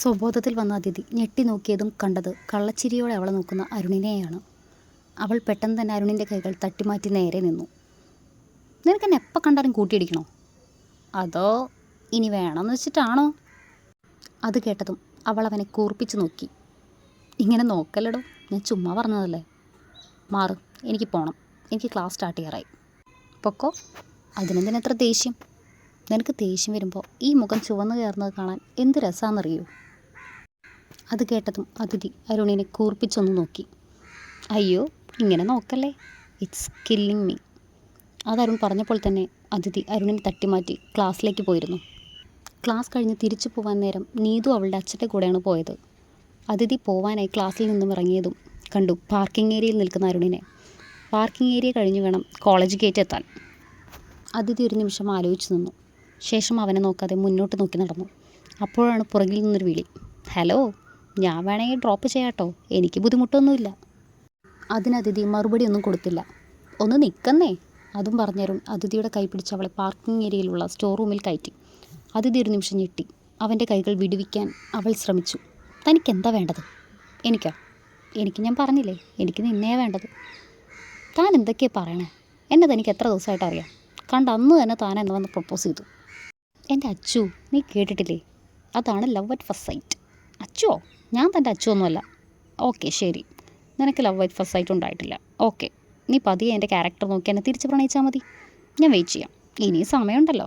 സ്വബോധത്തിൽ വന്ന അതിഥി ഞെട്ടി നോക്കിയതും കണ്ടത് കള്ളച്ചിരിയോടെ അവളെ നോക്കുന്ന അരുണിനെയാണ്. അവൾ പെട്ടെന്ന് തന്നെ അരുണിന്റെ കൈകൾ തട്ടിമാറ്റി നേരെ നിന്നു. നിനക്ക് എന്നെ എപ്പോൾ കണ്ടാലും കൂട്ടിയിടിക്കണോ? അതോ ഇനി വേണമെന്ന് വെച്ചിട്ടാണോ? അത് കേട്ടതും അവൾ അവനെ കൂർപ്പിച്ച് നോക്കി. ഇങ്ങനെ നോക്കല്ലടോ ഞാൻ ചുമ്മാ പറഞ്ഞതല്ലേ? മാറ് എനിക്ക് പോകണം എനിക്ക് ക്ലാസ് സ്റ്റാർട്ട് ചെയ്യാറായി. പൊക്കോ? അതിനെന്തിനെത്ര ദേഷ്യം? നിനക്ക് ദേഷ്യം വരുമ്പോൾ ഈ മുഖം ചുവന്നു കയറുന്നത് കാണാൻ എന്ത് രസമാണെന്നറിയൂ അത് കേട്ടതും അതിഥി അരുണിനെ കൂർപ്പിച്ചൊന്ന് നോക്കി. അയ്യോ ഇങ്ങനെ നോക്കല്ലേ? ഇറ്റ്സ് കില്ലിങ് മീ അത് അരുൺ പറഞ്ഞപ്പോൾ തന്നെ അതിഥി അരുണിനെ തട്ടിമാറ്റി ക്ലാസ്സിലേക്ക് പോയിരുന്നു. ക്ലാസ് കഴിഞ്ഞ് തിരിച്ചു പോകാൻ നേരം നീതു അവളുടെ അച്ഛന്റെ കൂടെയാണ് പോയത്. അതിഥി പോവാനായി ക്ലാസ്സിൽ നിന്നും ഇറങ്ങിയതും കണ്ടു പാർക്കിംഗ് ഏരിയയിൽ നിൽക്കുന്ന അരുണിനെ. പാർക്കിംഗ് ഏരിയ കഴിഞ്ഞ് വേണം കോളേജ് ഗേറ്റ് എത്താൻ. അതിഥി ഒരു നിമിഷം ആലോചിച്ചു നിന്നു. ശേഷം അവനെ നോക്കാതെ മുന്നോട്ട് നോക്കി നടന്നു. അപ്പോഴാണ് പുറകിൽ നിന്നൊരു വിളി. ഹലോ ഞാൻ വേണമെങ്കിൽ ഡ്രോപ്പ് ചെയ്യാട്ടോ. എനിക്ക് ബുദ്ധിമുട്ടൊന്നുമില്ല. അതിന് അതിഥി മറുപടി ഒന്നും കൊടുത്തില്ല. ഒന്ന് നിൽക്കുന്നേ അതും പറഞ്ഞരും അതിഥിയുടെ കൈ പിടിച്ച് അവളെ പാർക്കിംഗ് ഏരിയയിലുള്ള സ്റ്റോർ റൂമിൽ കയറ്റി. അതിഥി ഒരു നിമിഷം ഞെട്ടി. അവന്റെ കൈകൾ വിടുവിക്കാൻ അവൾ ശ്രമിച്ചു. തനിക്ക് എന്താ വേണ്ടത്? എനിക്കോ? എനിക്ക് ഞാൻ പറഞ്ഞില്ലേ എനിക്ക് നിന്നേ വേണ്ടത്. താൻ എന്തൊക്കെയാ പറയണേ? എന്നെ തനിക്ക് എത്ര ദിവസമായിട്ട് അറിയാം. കണ്ട അന്ന് തന്നെ താൻ എന്നെ വന്ന് പ്രപ്പോസ് ചെയ്തു. എന്റെ അച്ചു നീ കേട്ടിട്ടില്ലേ? അതാണ് ലവ് അറ്റ് ഫസ്റ്റ് സൈറ്റ് അച്ചുവോ ഞാൻ തന്റെ അച്ചു ഓക്കെ ശരി. നിനക്ക് ലവ് വൈറ്റ് ഫസ്റ്റ് സൈറ്റ് ഉണ്ടായിട്ടില്ല. ഓക്കെ. നീ പതിയെ എന്റെ ക്യാരക്ടർ നോക്കി എന്നെ തിരിച്ച് പ്രണയിച്ചാൽ മതി. ഞാൻ വെയിറ്റ് ചെയ്യാം. ഇനി സമയമുണ്ടല്ലോ.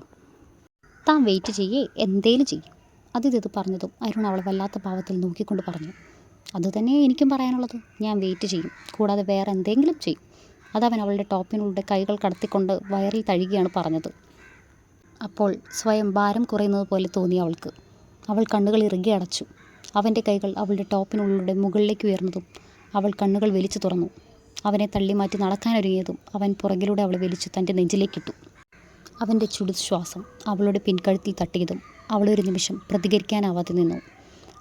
താൻ വെയിറ്റ് ചെയ്യേ എന്തേലും ചെയ്യും. അതിഥി ഇത് പറഞ്ഞതും അരുൺ അവളെ വല്ലാത്ത ഭാവത്തിൽ നോക്കിക്കൊണ്ട് പറഞ്ഞു. അത് തന്നെ എനിക്കും പറയാനുള്ളത്. ഞാൻ വെയിറ്റ് ചെയ്യും. കൂടാതെ വേറെ എന്തെങ്കിലും ചെയ്യും. അതവൻ അവളുടെ ടോപ്പിനുള്ള കൈകൾ കടത്തിക്കൊണ്ട് വയറിൽ തഴുകിയാണ് പറഞ്ഞത്. അപ്പോൾ സ്വയം ഭാരം കുറയുന്നത് പോലെ തോന്നി അവൾക്ക്. അവൾ കണ്ണുകൾ ഇറുകി അടച്ചു. അവന്റെ കൈകൾ അവളുടെ ടോപ്പിനുള്ളിലൂടെ മുകളിലേക്ക് ഉയർന്നതും അവൾ കണ്ണുകൾ വലിച്ചു തുറന്നു. അവനെ തള്ളി മാറ്റി നടക്കാനൊരുങ്ങിയതും അവൻ പുറകിലൂടെ അവളെ വലിച്ചു തന്റെ നെഞ്ചിലേക്കിട്ടു. അവന്റെ ചുടു ശ്വാസം അവളുടെ പിൻകഴുത്തിൽ തട്ടിയതും അവളൊരു നിമിഷം പ്രതികരിക്കാനാവാതെ നിന്നു.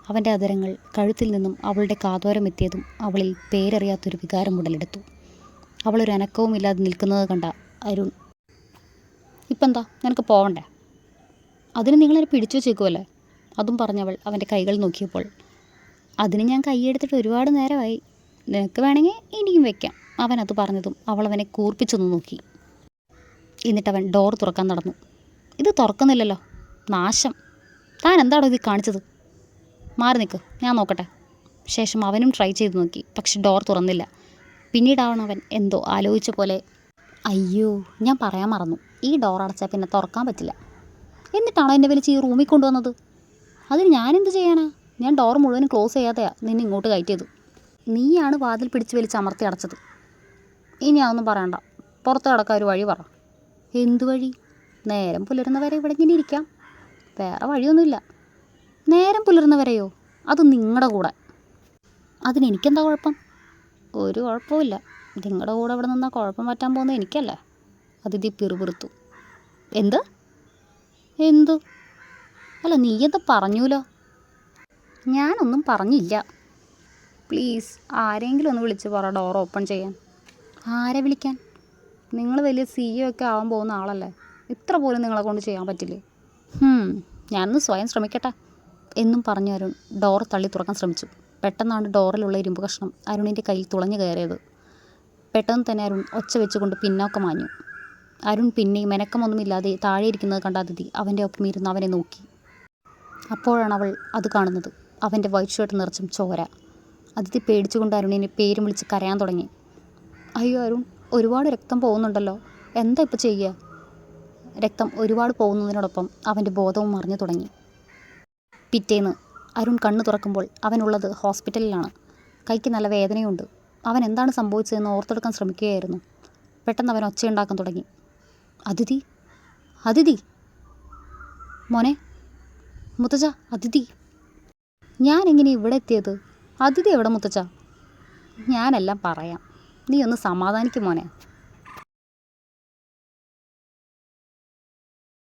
അവന്റെ അതരങ്ങൾ കഴുത്തിൽ നിന്നും അവളുടെ കാതോരം എത്തിയതും അവളിൽ പേരറിയാത്തൊരു വികാരം ഉടലെടുത്തു. അവളൊരു അനക്കവും ഇല്ലാതെ നിൽക്കുന്നത് കണ്ട അരുൺ ഇപ്പം എന്താ നിനക്ക് പോവണ്ടേ അതിന് നിങ്ങളെന്നെ പിടിച്ചു വെച്ചേക്കുമല്ലേ അതും പറഞ്ഞവൾ അവന്റെ കൈകൾ നോക്കിയപ്പോൾ അതിന് ഞാൻ കൈയെടുത്തിട്ട് ഒരുപാട് നേരമായി. നിനക്ക് വേണമെങ്കിൽ ഇനിയും വെക്കാം. അവൻ അത് പറഞ്ഞതും അവൾ അവനെ കൂർപ്പിച്ചൊന്ന് നോക്കി. എന്നിട്ടവൻ ഡോർ തുറക്കാൻ നടന്നു. ഇത് തുറക്കുന്നില്ലല്ലോ. നാശം. താൻ എന്താണോ ഇത് കാണിച്ചത്? മാറി നിൽക്ക് ഞാൻ നോക്കട്ടെ. ശേഷം അവനും ട്രൈ ചെയ്ത് നോക്കി പക്ഷെ ഡോർ തുറന്നില്ല. പിന്നീടാവണം അവൻ എന്തോ ആലോചിച്ച പോലെ അയ്യോ ഞാൻ പറയാൻ മറന്നു. ഈ ഡോർ അടച്ചാൽ പിന്നെ തുറക്കാൻ പറ്റില്ല. എന്നിട്ടാണോ എന്നെ വലിച്ച് ഈ റൂമിൽ കൊണ്ടുവന്നത്? അതിന് ഞാനെന്ത് ചെയ്യാനാ ഞാൻ ഡോർ മുഴുവൻ ക്ലോസ് ചെയ്യാതെയാ നിന്നെ ഇങ്ങോട്ട് കയറ്റിയത്. നീയാണ് വാതിൽ പിടിച്ച് വലിച്ച് അമർത്തി അടച്ചത്. ഇനി അതൊന്നും പറയണ്ട. പുറത്ത് കിടക്കാൻ ഒരു വഴി പറ. എന്തു വഴി? നേരം പുലരുന്നവരെ ഇവിടെ ഇങ്ങനെ ഇരിക്കാം. വേറെ വഴിയൊന്നുമില്ല. നേരം പുലരുന്നവരെയോ? അത് നിങ്ങളുടെ കൂടെ. അതിനെനിക്കെന്താ കുഴപ്പം? ഒരു കുഴപ്പമില്ല നിങ്ങളുടെ കൂടെ ഇവിടെ നിന്നാൽ കുഴപ്പം പറ്റാൻ പോകുന്നത് എനിക്കല്ലേ? അതിഥി പിറുപിറുത്തു. എന്ത്? എന്തു? അല്ല നീ എന്താ പറഞ്ഞൂലോ? ഞാനൊന്നും പറഞ്ഞില്ല. പ്ലീസ് ആരെങ്കിലും ഒന്ന് വിളിച്ച് പറ ഡോർ ഓപ്പൺ ചെയ്യാൻ. ആരെ വിളിക്കാൻ? നിങ്ങൾ വലിയ സി ഒക്കെ ആവാൻ പോകുന്ന ആളല്ലേ? ഇത്ര പോലും നിങ്ങളെ കൊണ്ട് ചെയ്യാൻ പറ്റില്ലേ? ഞാനൊന്ന് സ്വയം ശ്രമിക്കട്ടെ. എന്നും പറഞ്ഞു അരുൺ ഡോർ തള്ളി തുറക്കാൻ ശ്രമിച്ചു. പെട്ടെന്നാണ് ഡോറിലുള്ള ഇരുമ്പ് കഷ്ണം അരുണിന്റെ കയ്യിൽ തുളഞ്ഞു കയറിയത്. പെട്ടെന്ന് തന്നെ അരുൺ ഒച്ച വെച്ചുകൊണ്ട് പിന്നോക്കം മാഞ്ഞു. അരുൺ പിന്നെയും മെനക്കമൊന്നുമില്ലാതെ താഴെ ഇരിക്കുന്നത് കണ്ട അതിഥി അവന്റെ ഒപ്പം ഇരുന്ന് അവനെ നോക്കി. അപ്പോഴാണ് അവൾ അത് കാണുന്നത്. അവന്റെ വൈറ്റ് ഷർട്ട് നിറച്ചും ചോര. അതിഥി പേടിച്ചുകൊണ്ട് അരുണിനെ പേരും വിളിച്ച് കരയാൻ തുടങ്ങി. അയ്യോ അരുൺ ഒരുപാട് രക്തം പോകുന്നുണ്ടല്ലോ. എന്താ ഇപ്പോൾ ചെയ്യുക രക്തം ഒരുപാട് പോകുന്നതിനോടൊപ്പം അവന്റെ ബോധവും മറിഞ്ഞു തുടങ്ങി. പിറ്റേന്ന് അരുൺ കണ്ണു തുറക്കുമ്പോൾ അവനുള്ളത് ഹോസ്പിറ്റലിലാണ്. കൈക്ക് നല്ല വേദനയുണ്ട്. അവൻ എന്താണ് സംഭവിച്ചതെന്ന് ഓർത്തെടുക്കാൻ ശ്രമിക്കുകയായിരുന്നു. പെട്ടെന്ന് അവൻ ഒച്ചയുണ്ടാക്കാൻ തുടങ്ങി. അതിഥി? അതിഥി? മോനെ മുത്തച്ഛ അതിഥി. ഞാൻ എങ്ങനെ ഇവിടെ എത്തിയത്? അതിഥി എവിടെ മുത്തച്ഛ? ഞാനെല്ലാം പറയാം. നീ ഒന്ന് സമാധാനിക്കും മോനെ.